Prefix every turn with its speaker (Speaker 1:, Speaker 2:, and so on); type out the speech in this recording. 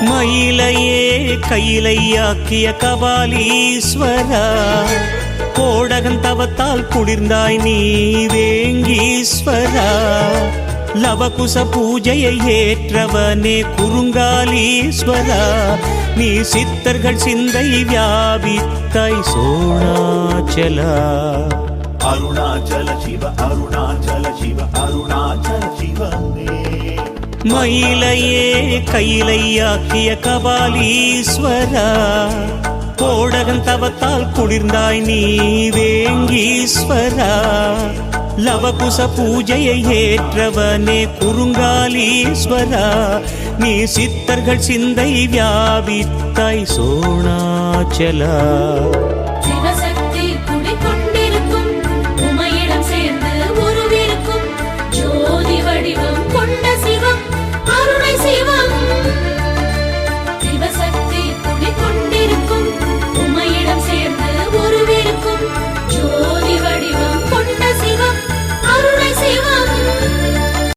Speaker 1: மயிலையே கையிலையாக்கிய கபாலீஸ்வரா கோடகன் தவத்தால் குளிர்ந்தாய் நீ வேங்கீஸ்வரா. லவகுச பூஜையை ஏற்றவனே குறுங்காலீஸ்வரா. நீ சித்தர்கள் சிந்தை வியாபித்தாய் சோணாச்சலா
Speaker 2: அருணாச்சல சிவ அருணாச்சல சிவ அருணாச்சல
Speaker 1: மயிலையே கையிலையாக்கிய கபாலீஸ்வரா கோடகன் தவத்தால் குளிர்ந்தாய் நீ வேங்கீஸ்வரா. லவகுச பூஜையை ஏற்றவனே குறுங்காலீஸ்வரா. நீ சித்தர்கள் சிந்தை வியாபித்தாய் சோணாச்சலா.